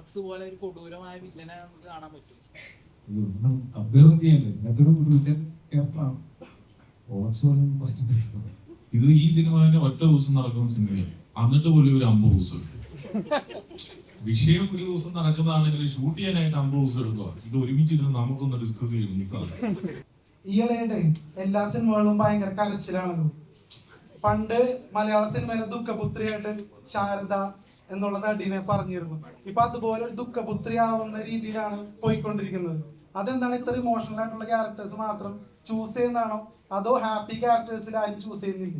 Climax പോലെ ഒരു കൊടൂരമായ വില്ലനെ നമുക്ക് കാണാൻ പറ്റും. അഭ്യർത്ഥന ചെയ്യണ്ടേ. ഇതിനകത്തൊരു ഒരു വില്ലൻ ക്യാരക്ടറാണ് ഓളക്സ് പോലെ ഒന്നും പറയാൻ ഇത് ഈ സിനിമ തന്നെ ഒറ്റ ദിവസം നടക്കുന്ന സിനിമയാണ് എന്നിട്ട് പോലും ഒരു അമ്പത് ദിവസം എടുക്കും. വിഷയം ഒരു ദിവസം നടക്കുന്നതാണെങ്കിൽ ഷൂട്ട് ചെയ്യാനായിട്ട് അമ്പത് ദിവസം എടുക്കുക. ഇത് ഒരുമിച്ചിരുന്ന് നമുക്കൊന്ന് ഡിസ്കസ് ചെയ്യും ഈ സാധനം ഈയിടെയായിട്ട് എല്ലാ സിനിമകളും ഭയങ്കര കരച്ചിലാണല്ലോ. പണ്ട് മലയാള സിനിമയിലെ ദുഃഖപുത്രിയായിട്ട് ശാരദ എന്നുള്ള നടിനെ പറഞ്ഞിരുന്നു. ഇപ്പൊ അതുപോലെ ഒരു ദുഃഖപുത്രി ആവുന്ന രീതിയിലാണ് പോയിക്കൊണ്ടിരിക്കുന്നത്. അതെന്താണ് ഇത്ര ഇമോഷണൽ ആയിട്ടുള്ള ക്യാരക്ടേഴ്സ് മാത്രം ചൂസ് ചെയ്യുന്നതാണോ? അതോ ഹാപ്പി ക്യാരക്ടേഴ്സിൽ ആരും ചൂസ് ചെയ്യുന്നില്ല?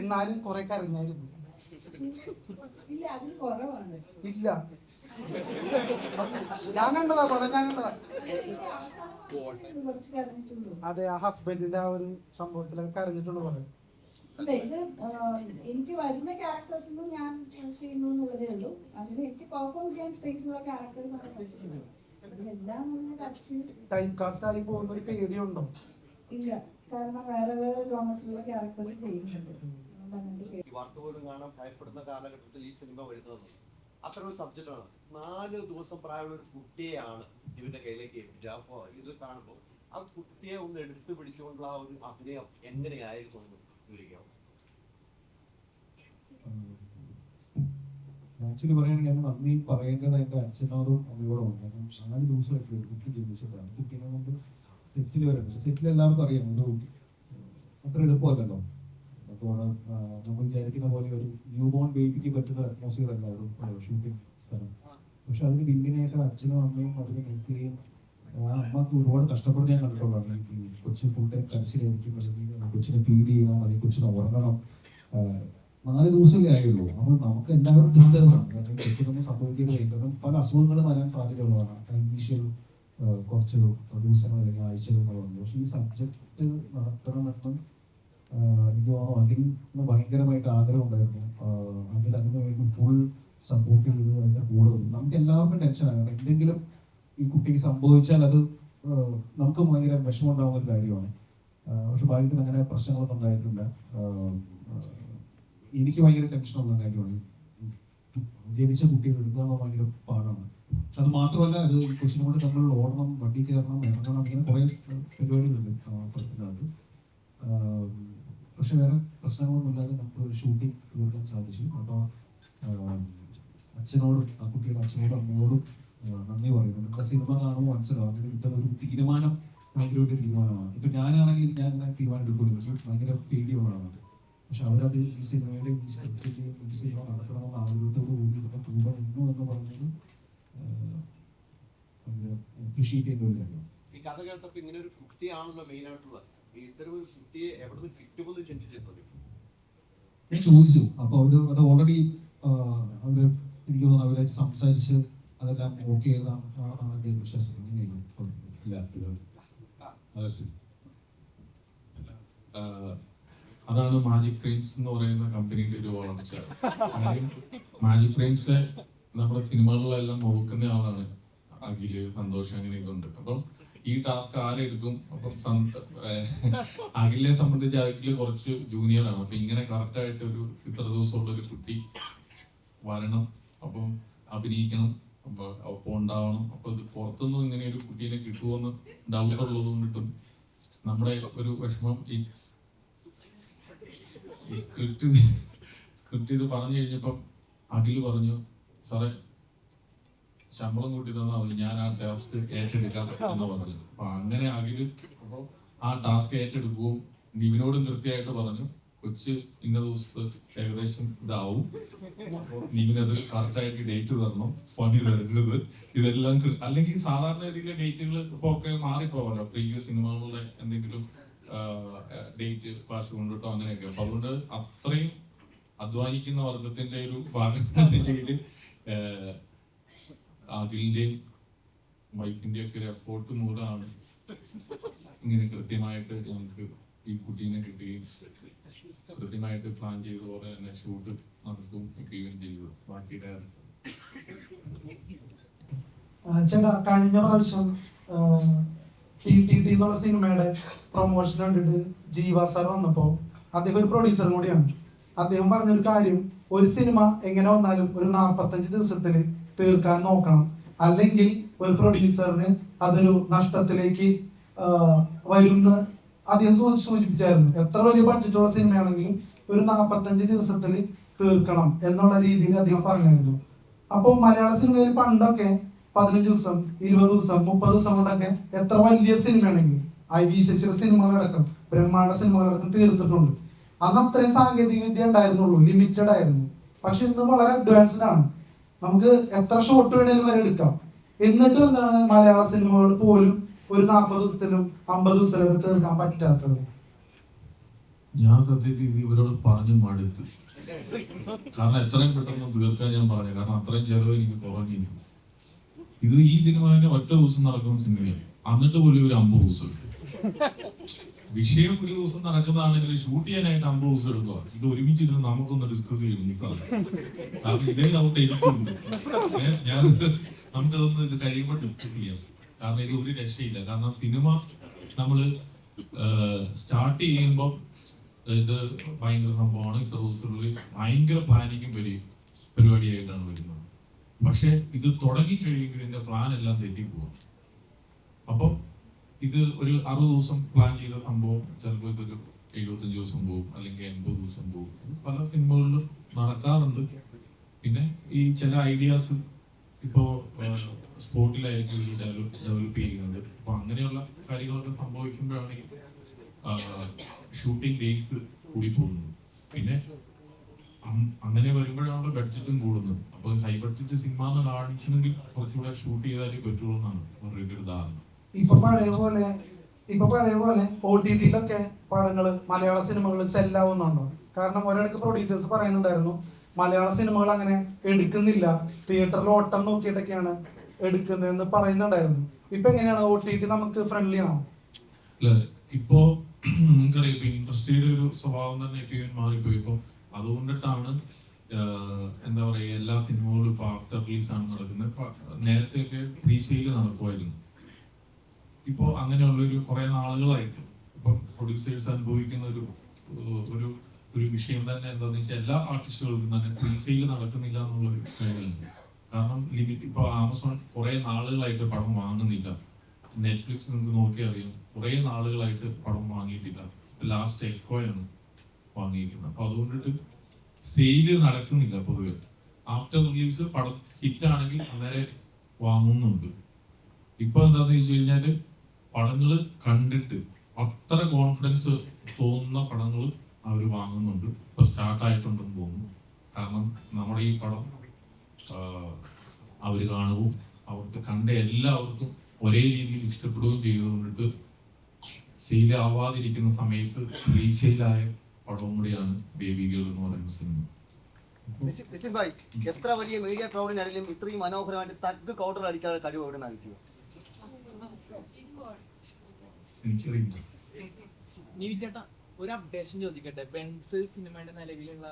എന്നാലും കുറെ കരഞ്ഞായിരുന്നു. ഇല്ല. ഞാൻ കണ്ടതാ പടം ഞാൻ കണ്ടതാ. അതെ ആ ഹസ്ബൻഡിന്റെ ആ ഒരു സംഭവത്തിലൊക്കെ കരഞ്ഞിട്ടുള്ള കുറെ ഇല്ല ഇത് എനിക്ക് വരുന്ന ക്യാരക്ടേഴ്സ് ഒന്നും ഞാൻ ചൂസ് ചെയ്യുന്നു എന്നുള്ളതേ ഉള്ളൂ. അതിന് എനിക്ക് പെർഫോം ചെയ്യാൻ സ്പേസ് ഉള്ള ക്യാരക്ടേഴ്സ് ആണ് പഠിപ്പിച്ചത് ടൈം കാസ്റ്റ് ആയി പോകുന്ന ഒരു പേടിയുണ്ടോ? ഇല്ല കാരണം വേറെ വേറെ ജോണസിലുള്ള ക്യാരക്ടേഴ്സ് ചെയ്യുന്നുണ്ട്. വാർത്ത പോലും കാണാൻ ഭയപ്പെടുന്ന കാലഘട്ടത്തിൽ ഈ സിനിമ വരുന്നത്. അത്ര ഒരു സബ്ജക്റ്റാണ് നാല് ദിവസം പ്രായമുള്ള ഒരു കുട്ടിയെയാണ് ഇവന്റെ കയ്യിലേക്ക് ഏൽപ്പിച്ചത്. അപ്പോൾ ഇത് കാണുമ്പോൾ ആ കുട്ടിയെ ഒന്ന് എടുത്തു പിടിച്ചുകൊണ്ടുള്ള ആ ഒരു അഭിനയം എങ്ങനെയായിരുന്നു ആക്ച്വലി പറയുകയാണെങ്കിൽ ഞാൻ നന്ദി പറയേണ്ടത് എന്റെ അച്ഛനോടും അമ്മയോടും കാരണം നാല് ദിവസമായിട്ട് ഒരു കുട്ടി ജനിച്ചതാണ്. കുട്ടീനെ കൊണ്ട് സെറ്റിൽ വരുന്നത് സെറ്റിൽ എല്ലാവർക്കും അറിയാം ഒരു അത്ര എളുപ്പമല്ലല്ലോ. അപ്പോൾ നമ്മൾ വിചാരിക്കുന്ന പോലെ ഒരു ന്യൂ ബോൺ ബേബിക്ക് പറ്റുന്ന അറ്റ്മോസ്ഫിയർ അല്ല ഒരു ഷൂട്ടിംഗ് സ്ഥലം. പക്ഷെ അതിന് പിന്നിനായിട്ട് അച്ഛനും അമ്മയും അതിന് നിൽക്കുകയും ഒരുപാട് കഷ്ടപ്പെടുന്ന ഞാൻ കണ്ടിട്ടുള്ളതാണ് ഈ കൊച്ചു ഫുൾ ടൈം കരച്ചിലായിരിക്കും അല്ലെങ്കിൽ കൊച്ചിനെ ഫീഡ് ചെയ്യണം അല്ലെങ്കിൽ കൊച്ചിനെ ഉറങ്ങണം. ആ, നാല് ദിവസമല്ലേ ആയുള്ളൂ. അപ്പോൾ നമുക്ക് എല്ലാവരും ഡിസ്റ്റർബ് ആണ്. കൊച്ചിനൊന്നും സംഭവിക്കുന്നത് കാരണം പല വരാൻ ഈ സബ്ജക്റ്റ് അതിന് ഭയങ്കരമായിട്ട് ആഗ്രഹം വേണ്ടി ഫുൾ സപ്പോർട്ട് ചെയ്ത് നിന്നു. നമുക്ക് എല്ലാവർക്കും എന്തെങ്കിലും ഈ കുട്ടിക്ക് സംഭവിച്ചാൽ അത് നമുക്ക് ഭയങ്കര വിഷമം ഉണ്ടാകുന്ന ഒരു കാര്യമാണ്. പക്ഷെ ഭാഗ്യത്തിന് അങ്ങനെ പ്രശ്നങ്ങളൊന്നും ഉണ്ടായിട്ടില്ല. എനിക്ക് ഭയങ്കര ടെൻഷനുള്ള കാര്യമാണ്. ജനിച്ച കുട്ടികൾ എടുക്കുക ഭയങ്കര പാടാണ്. പക്ഷെ അത് മാത്രമല്ല അത് കൊച്ചിനെ കൊണ്ട് നമ്മൾ ഓടണം വണ്ടി കയറണം ഇറങ്ങണം അങ്ങനെ കുറെ പരിപാടികളുണ്ട് പടത്തിനകത്ത് പക്ഷെ വേറെ പ്രശ്നങ്ങളൊന്നും ഇല്ലാതെ നമുക്ക് ഷൂട്ടിംഗ് തീർക്കാൻ സാധിച്ചു. അപ്പോൾ അച്ഛനോടും ആ കുട്ടിയുടെ അച്ഛനോടും അമ്മയോടും നന്ദി പറയുന്നു ആ സിനിമ കാണുമ്പോൾ മനസ്സിലാവും അങ്ങനെ കിട്ടുന്ന ഒരു തീരുമാനം ഭയങ്കര ഒരു തീരുമാനമാണ്. ഇപ്പൊ ഞാനാണെങ്കിൽ ഞാൻ തീരുമാനം എടുക്കുന്നു പക്ഷെ ഭയങ്കര പേടിയുള്ളതാണ് പക്ഷെ അവരത് ഈ സിനിമയുടെ ഈ സ്ക്രിപ്റ്റിന്റെ ഈ സിനിമ നടക്കണമെന്ന ആഗ്രഹത്തോട് കൂടി ഇതൊക്കെ കൂടെ നിന്നു എന്ന് പറഞ്ഞത് അപ്രീഷിയേറ്റ് ചെയ്യുന്ന ഒരു കാര്യമാണ്. ഈ കഥ കേട്ടപ്പോൾ ഇങ്ങനെ ഒരു കുട്ടിയാണല്ലോ മെയിൻ ആയിട്ടുള്ളത്. ഇത്തരം ഒരു കുട്ടിയെ എവിടെ നിന്ന് കിട്ടുമെന്ന് ചിന്തിച്ചിട്ടുണ്ട് ഞാൻ ചോദിച്ചു. അപ്പൊ അവർ അത് ഓൾറെഡി അവർ എനിക്ക് തോന്നുന്നു അവരായിട്ട് സംസാരിച്ച് അതെല്ലാം ഓക്കെ ചെയ്താണെന്നാണ് അതർസി ആഹ് അതാണ് മാജിക് ഫ്രെയിംസ് എന്ന് പറയുന്ന കമ്പനിയുടെ ഒരു വളർച്ച. മാജിക് ഫ്രെയിംസിലെ നമ്മുടെ സിനിമകളിലെല്ലാം നോക്കുന്ന ആളാണ് അഖിൽ സന്തോഷം അങ്ങനെയൊക്കെ ഉണ്ട്. അപ്പം ഈ ടാസ്ക് ആരെടുക്കും അപ്പം അഖിലിനെ സംബന്ധിച്ച് അഖിൽ കുറച്ച് ജൂനിയർ ആണ്. അപ്പൊ ഇങ്ങനെ കറക്റ്റ് ആയിട്ട് ഒരു ഇത്ര ദിവസമുള്ള ഒരു കുട്ടി വരണം. അപ്പം അഭിനയിക്കണം. അപ്പൊ ഒപ്പം ഉണ്ടാവണം. അപ്പൊ ഇത് പുറത്തുനിന്നും ഇങ്ങനെ ഒരു കുട്ടീനെ കിട്ടുമോന്ന് ഡൗട്ട് ഉള്ളത് കൊണ്ടിട്ടും നമ്മുടെ ഒരു വിഷമം ഈ സ്ക്രിപ്റ്റ് സ്ക്രിപ്റ്റ് ഇത് പറഞ്ഞു കഴിഞ്ഞപ്പം അഖിൽ പറഞ്ഞു സാറേ ശമ്പളം കൂട്ടി തന്നാൽ മതി. ഞാൻ ആ ടാസ്ക് ഏറ്റെടുക്കാം എന്ന് പറഞ്ഞു അപ്പൊ അങ്ങനെ അപ്പൊ ആ ടാസ്ക് ഏറ്റെടുക്കുകയും നിവിനോട് കൃത്യമായിട്ട് പറഞ്ഞു. കൊച്ച് ഇന്ന ദിവസത്ത് ഏകദേശം ഇതാവും. നിവിനത് കറക്റ്റായിട്ട് ഡേറ്റ് തരണം. പണി തരരുത്. ഇതെല്ലാം അല്ലെങ്കിൽ സാധാരണ രീതിയിലെ ഡേറ്റുകൾ ഇപ്പൊ ഒക്കെ മാറിപ്പോവല്ലോ. പ്രീവിയസ് സിനിമകളുടെ എന്തെങ്കിലും ഡേറ്റ് പാസ് കൊണ്ടിട്ടോ അങ്ങനെയൊക്കെ. അപ്പൊ അതുകൊണ്ട് അത്രയും അധ്വാനിക്കുന്ന വർഗത്തിന്റെ ഒരു ഭാഗം നിലയിൽ വൈഫിന്റെയും ഒക്കെ ഒരു എഫോർട്ട് മൂലമാണ് ഇങ്ങനെ കൃത്യമായിട്ട് ഞങ്ങൾക്ക് ഈ കുട്ടീനെ കിട്ടുകയും കൃത്യമായിട്ട് പ്ലാൻ ചെയ്തതോടെ തന്നെ ഷൂട്ട് നടത്തും നിൽക്കുകയും ചെയ്തു. ബാക്കി ചേട്ടാ കഴിഞ്ഞ പ്രാവശ്യം എന്നുള്ള സിനിമയുടെ പ്രൊമോഷൻ കണ്ടിട്ട് ജീവ സാർ വന്നപ്പോ അദ്ദേഹം ഒരു പ്രൊഡ്യൂസർ കൂടിയാണ്. അദ്ദേഹം പറഞ്ഞൊരു കാര്യം ഒരു സിനിമ എങ്ങനെ വന്നാലും ഒരു നാൽപ്പത്തഞ്ച് ദിവസത്തിൽ തീർക്കാൻ നോക്കണം. അല്ലെങ്കിൽ ഒരു പ്രൊഡ്യൂസറിന് അതൊരു നഷ്ടത്തിലേക്ക് വരുന്ന അധികം സൂചിപ്പിച്ചായിരുന്നു. എത്ര വലിയ ബഡ്ജറ്റുള്ള സിനിമയാണെങ്കിലും ഒരു നാൽപ്പത്തഞ്ച് ദിവസത്തിൽ തീർക്കണം എന്നുള്ള രീതിയിൽ അദ്ദേഹം പറഞ്ഞായിരുന്നു അപ്പോൾ മലയാള സിനിമയിൽ പണ്ടൊക്കെ പതിനഞ്ച് ദിവസം ഇരുപത് ദിവസം മുപ്പത് ദിവസം കൊണ്ടൊക്കെ എത്ര വലിയ സിനിമയാണെങ്കിലും ഐ വി ശശിയുടെ സിനിമകളടക്കം ബ്രഹ്മാണ്ഡ സിനിമകളടക്കം തീർത്തിട്ടുണ്ട്. അന്ന് അത്രയും സാങ്കേതിക വിദ്യ ഉണ്ടായിരുന്നുള്ളൂ ലിമിറ്റഡ് ആയിരുന്നു. പക്ഷെ ഇന്ന് വളരെ അഡ്വാൻസ്ഡ് ആണ്. നമുക്ക് എത്ര ഷോട്ട് വേണേലും വരെ എടുക്കാം. എന്നിട്ട് എന്താണ് മലയാള സിനിമകൾ പോലും ഒരു നാൽപ്പത് ദിവസത്തിലും അമ്പത് ദിവസത്തിലൊക്കെ തീർക്കാൻ പറ്റാത്തത്. ഞാൻ സത്യത്തിൽ ഇവരോട് പറഞ്ഞു മടുത്ത്. കാരണം എത്രയും പെട്ടെന്ന് തീർക്കാൻ ഞാൻ പറഞ്ഞു. കാരണം അത്രയും ചെലവ് എനിക്ക് കുറഞ്ഞിരിക്കും. ഇത് ഈ സിനിമ തന്നെ ഒറ്റ ദിവസം നടക്കുന്ന സിനിമയാണ്. എന്നിട്ട് പോലും ഒരു അമ്പത് ദിവസം. വിഷയം ഒരു ദിവസം നടക്കുന്നതാണെങ്കിൽ ഷൂട്ട് ചെയ്യാനായിട്ട് അമ്പത് ദിവസം എടുക്കുക ഇത് ഒരുമിച്ചിരുന്ന് നമുക്കൊന്ന് ഡിസ്കസ് ചെയ്യണം കാരണം ഇതേ നമുക്ക് ഞാൻ നമുക്കതൊന്ന് ഇത് കഴിയുമ്പോൾ ഡിസ്കസ് ചെയ്യാം. കാരണം ഇത് ഒരു രക്ഷയില്ല. കാരണം സിനിമ നമ്മൾ സ്റ്റാർട്ട് ചെയ്യുമ്പോൾ ഇത് ഭയങ്കര സംഭവമാണ്. ഇത്ര ദിവസത്തിനുള്ളിൽ ഭയങ്കര പ്ലാനിങ്ങും വരി പരിപാടിയായിട്ടാണ് വരുന്നത്. പക്ഷെ ഇത് തുടങ്ങി കഴിയുമ്പോൾ ഇതിന്റെ പ്ലാൻ എല്ലാം തെറ്റിപ്പോകും അപ്പം ഇത് ഒരു അറുപത് ദിവസം പ്ലാൻ ചെയ്ത സംഭവം ചിലപ്പോൾ ഇതൊരു എഴുപത്തഞ്ച് ദിവസം പോകും അല്ലെങ്കിൽ എൺപത് ദിവസം പോകും പല സിനിമകളിലും നടക്കാറുണ്ട്. പിന്നെ ഈ ചില ഐഡിയാസ് ഇപ്പോ സ്പോട്ടിലായിരിക്കും ഈ ഡെവലപ്പ് ചെയ്യുന്നത് അപ്പൊ അങ്ങനെയുള്ള കാര്യങ്ങളൊക്കെ സംഭവിക്കുമ്പോഴാണെങ്കിൽ ഷൂട്ടിംഗ് ഡേയ്സ് കൂടി പോകുന്നത് പിന്നെ അങ്ങനെ വരുമ്പോഴാണ് ബഡ്ജറ്റും കൂടുന്നത്. അപ്പൊ ഹൈ ബഡ്ജറ്റ് സിനിമ എന്ന് കാണിച്ചെങ്കിൽ കുറച്ചുകൂടെ ഷൂട്ട് ചെയ്താലേ പറ്റുള്ളൂ എന്നാണ് ഇപ്പൊ പഴയ പോലെ ഇപ്പൊ പഴയ പോലെ ഒ ടി ടിയിലൊക്കെ പടങ്ങൾ മലയാള സിനിമകൾ സെല്ലാവുന്നുണ്ടോ കാരണം ഒരിടക്ക് പ്രൊഡ്യൂസേഴ്സ് പറയുന്നുണ്ടായിരുന്നു മലയാള സിനിമകൾ അങ്ങനെ എടുക്കുന്നില്ല. തിയേറ്ററിൽ ഓട്ടം നോക്കിയിട്ടൊക്കെയാണ് എടുക്കുന്നതെന്ന് പറയുന്നുണ്ടായിരുന്നു. ഇപ്പൊ എങ്ങനെയാണ് ഒ ടി ടി നമുക്ക് ഫ്രണ്ട്ലി ആണോ? ഇപ്പോ ഇപ്പൊ ഇൻഡസ്ട്രിയുടെ ഒരു സ്വഭാവം തന്നെ ഇപ്പൊ മാറിപ്പോയി. ഇപ്പൊ അതുകൊണ്ടിട്ടാണ് എന്താ പറയാ എല്ലാ സിനിമകളും ഇപ്പൊ ആഫ്റ്റർ റിലീസ് ആണ് നടക്കുന്നത്. നേരത്തെ ഒക്കെ പ്രീ സെയിൽ നടക്കുമായിരുന്നു. ഇപ്പോ അങ്ങനെയുള്ള ഒരു കുറെ നാളുകളായിട്ട് ഇപ്പൊ പ്രൊഡ്യൂസേഴ്സ് അനുഭവിക്കുന്ന ഒരു ഒരു വിഷയം തന്നെ എന്താണെന്ന് വെച്ചാൽ എല്ലാ ആർട്ടിസ്റ്റുകൾക്കും തന്നെ പ്രീ സെയിൽ നടക്കുന്നില്ല എന്നുള്ള ഒരു കാര്യമുണ്ട് കാരണം ലിമിറ്റ് ഇപ്പോൾ ആമസോൺ കുറെ നാളുകളായിട്ട് പടം വാങ്ങുന്നില്ല. നെറ്റ്ഫ്ലിക്സ് നിങ്ങൾക്ക് നോക്കിയാൽ അറിയാം കുറെ നാളുകളായിട്ട് പടം വാങ്ങിയിട്ടില്ല. ലാസ്റ്റ് എക്കോയാണ് വാങ്ങിയിരിക്കുന്നത്. അപ്പൊ അതുകൊണ്ടിട്ട് സെയിൽ നടക്കുന്നില്ല പൊതുവെ. ആഫ്റ്റർ റിലീസ് പടം ഹിറ്റ് ആണെങ്കിൽ അന്നേരെ വാങ്ങുന്നുണ്ട്. ഇപ്പൊ എന്താന്ന് വെച്ച് കഴിഞ്ഞാൽ പടങ്ങൾ കണ്ടിട്ട് അത്ര കോൺഫിഡൻസ് തോന്നുന്ന പടങ്ങൾ അവർ വാങ്ങുന്നുണ്ട്. ഇപ്പൊ സ്റ്റാർട്ട് ആയിട്ടുണ്ടെന്ന് തോന്നുന്നു. കാരണം നമ്മുടെ ഈ പടം അവർ കാണുകയും അവർക്ക് കണ്ട എല്ലാവർക്കും ഒരേ രീതിയിൽ ഇഷ്ടപ്പെടുകയും ചെയ്തുകൊണ്ടിട്ട് സീലാവാതിരിക്കുന്ന ആവാതിരിക്കുന്ന സമയത്ത് റീസെയിലായ പടവും കൂടിയാണ് ബേബി ഗേൾ എന്ന് പറയുന്ന സിനിമ. നിസിൻ നിസിൻ ഭായ് എത്ര വലിയ മീഡിയ ക്രൗഡിനായാലും ഇത്രയും മനോഹരമായിട്ട് തഗ് കൗണ്ടർ അടിക്കാനുള്ള കഴിവ് എവിടെ നിന്നായിരിക്കും എനിക്കറിയില്ല. ഒരു അപ്ഡേഷൻ ചോദിക്കട്ടെ? ബെൻസ് സിനിമയുടെ നിലവിലുള്ള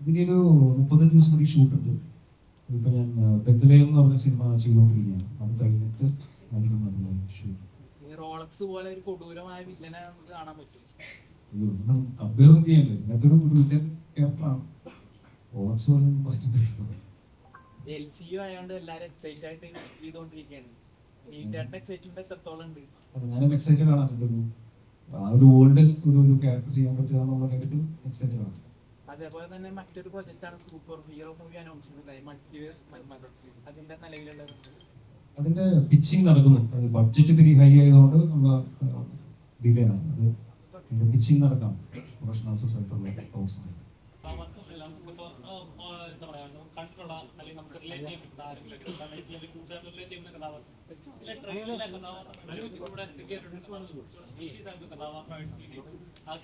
ഇതിനൊരു മുപ്പത്തഞ്ച് ദിവസം കൂടി ഷൂട്ട് ഉണ്ട്. ഇപ്പൊ ഞാൻ ബെത്തലേ എന്ന് പറഞ്ഞ സിനിമ ചെയ്തുകൊണ്ടിരിക്കുകയാണ്. അത് കഴിഞ്ഞിട്ട് അധികം ഷൂട്ട് റോളക്സ് പോലെ ഒരു കൊടൂരമായ വില്ലനെ നമുക്ക് കാണാൻ പറ്റും. ഒരു വില്ലൻ ക്യാരക്ടറാണ് പോലെ എൽ സി ആയതുകൊണ്ട് എല്ലാരും എക്സൈറ്റ് ആയിട്ട് ചെയ്തുകൊണ്ടിരിക്കുകയാണ്. ഞാനും എക്സൈറ്റഡ് ആണ് അതിന്റെ ഒരു ആ ഒരു വേൾഡിൽ ഒരു ഒരു ക്യാരക്ടർ ചെയ്യാൻ പറ്റുക എന്നുള്ള കാര്യത്തിൽ എക്സൈറ്റഡ് ആണ്. അതേപോലെ തന്നെ മറ്റൊരു പ്രൊജക്റ്റ് ആണ് സൂപ്പർ ഹീറോ മൂവി അനൗൺസ് അതിന്റെ നിലവിലുള്ള അതിന്റെ പിച്ചിങ് നടക്കുന്നു. അത് ബഡ്ജറ്റ് ഇത്തിരി ഹൈ ആയതുകൊണ്ട് നമ്മൾ ഡിലേ ആണ്. അത് പിച്ചിങ് നടക്കാം. പ്രൊഫഷണൽ സൊസൈറ്റിയുള്ള ടോക്സ് നമുക്കിപ്പോ എന്താ പറയാ നമുക്ക് കണ്ടിട്ടുള്ള അല്ലെങ്കിൽ നമുക്ക് റിലേറ്റ് ചെയ്യാൻ ആ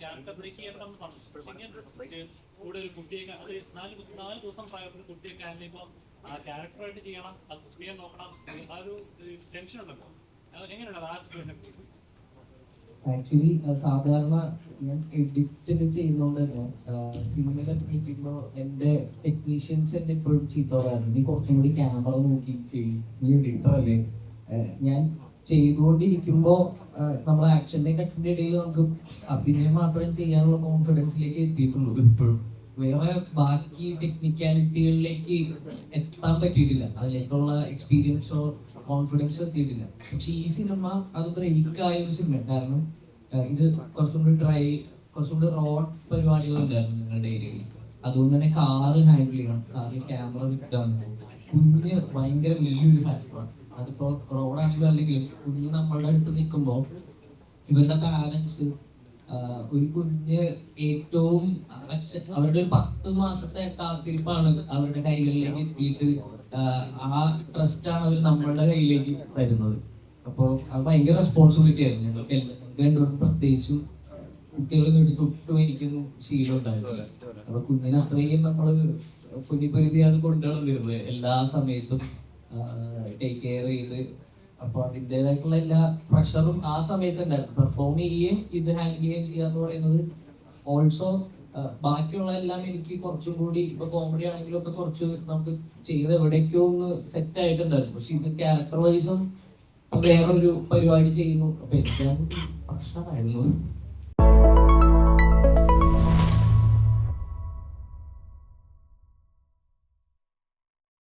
അത് നാല് നാല് ദിവസം ആ ക്യാരക്ടറായിട്ട് ചെയ്യണം അത് കുട്ടിയെ നോക്കണം ആ ഒരു ടെൻഷൻ ഉണ്ടല്ലോ. എങ്ങനെയാണ് ആ എക്സ്പീരിയൻസ് ആക്ച്വലി സാധാരണ ഞാൻ എഡിറ്റ് ഒക്കെ ചെയ്യുന്നോണ്ട് തന്നെ സിനിമയിൽ അഭിനയിക്കുമ്പോൾ എന്റെ ടെക്നീഷ്യൻസ് എന്നെ എപ്പോഴും ചീത്ത പറയാറുണ്ട് നീ കുറച്ചും കൂടി ക്യാമറ നോക്കി ചെയ്യും. നീ എഡിറ്റർ അല്ലേ? ഞാൻ ചെയ്തുകൊണ്ടിരിക്കുമ്പോൾ നമ്മൾ ആക്ഷന്റെ കട്ടിന്റെ ഇടയിൽ നമുക്ക് അഭിനയം മാത്രം ചെയ്യാനുള്ള കോൺഫിഡൻസിലേക്ക് എത്തിയിട്ടുള്ളൂ. ഇപ്പോഴും വേറെ ബാക്കി ടെക്നിക്കാലിറ്റികളിലേക്ക് എത്താൻ പറ്റിയിട്ടില്ല. അതിലേക്കുള്ള എക്സ്പീരിയൻസോ കോൺഫിഡൻസോ എത്തിയിട്ടില്ല പക്ഷെ ഈ സിനിമ അത് ബ്രേക്ക് ആയ ഒരു സിനിമ കാരണം ഇത് കുറച്ചും കൂടി ഡ്രൈ കുറച്ചും കൂടി റോഡ് പരിപാടികളുണ്ടായിരുന്നു നിങ്ങളുടെ ഏരിയയിൽ അതുകൊണ്ട് തന്നെ കാറ് ഹാൻഡിൽ ചെയ്യണം. കാറിൽ ക്യാമറ വിട്ടാണ് കുഞ്ഞ് ഭയങ്കര വലിയൊരു ഫാക്ടറാണ് അതിപ്പോ റോഡാണെങ്കിലും അല്ലെങ്കിലും കുഞ്ഞ് നമ്മളുടെ അടുത്ത് നിൽക്കുമ്പോൾ ഇവരുടെ പാരൻസ് ഒരു കുഞ്ഞ് ഏറ്റവും അവരുടെ ഒരു പത്ത് മാസത്തെ കാത്തിരിപ്പാണ് അവരുടെ കൈകളിലേക്ക് എത്തിയിട്ട് ആ ട്രസ്റ്റ് ആണ് അവർ നമ്മളുടെ കയ്യിലേക്ക് തരുന്നത്. അപ്പോൾ അത് ഭയങ്കര റെസ്പോൺസിബിലിറ്റി ആയിരുന്നു. ഞങ്ങൾക്ക് എല്ലാ- രണ്ടുപേർക്കും പ്രത്യേകിച്ചും കുട്ടികളെ തൊട്ടും എനിക്കൊന്നും ശീലം ഉണ്ടായിരുന്നില്ല. അപ്പൊ കുഞ്ഞിനെ അത്രയും നമ്മൾ പുനിപരിധിയാണ് കൊണ്ടുവന്നിരുന്നത്. എല്ലാ സമയത്തും ടേക്ക് കെയർ ചെയ്ത്. അപ്പൊ അതിന്റെതായിട്ടുള്ള എല്ലാ പ്രഷറും ആ സമയത്ത് ഉണ്ടായിരുന്നു. പെർഫോം ചെയ്യുകയും ഇത് ഹാൻഡിൽ ചെയ്യുകയും ചെയ്യുക എന്ന് പറയുന്നത് ഓൾസോ ബാക്കിയുള്ള എല്ലാം എനിക്ക് കുറച്ചും കൂടി ഇപ്പൊ കോമഡി ആണെങ്കിലും ഒക്കെ കുറച്ച് നമുക്ക് ചെയ്ത് എവിടേക്കോ ഒന്ന് സെറ്റ് ആയിട്ടുണ്ടായിരുന്നു. പക്ഷെ ഇത് ക്യാരക്ടർ വൈസും വേറൊരു പരിപാടി ചെയ്യുന്നു. അപ്പൊ എനിക്ക് പ്രശ്നമായിരുന്നു.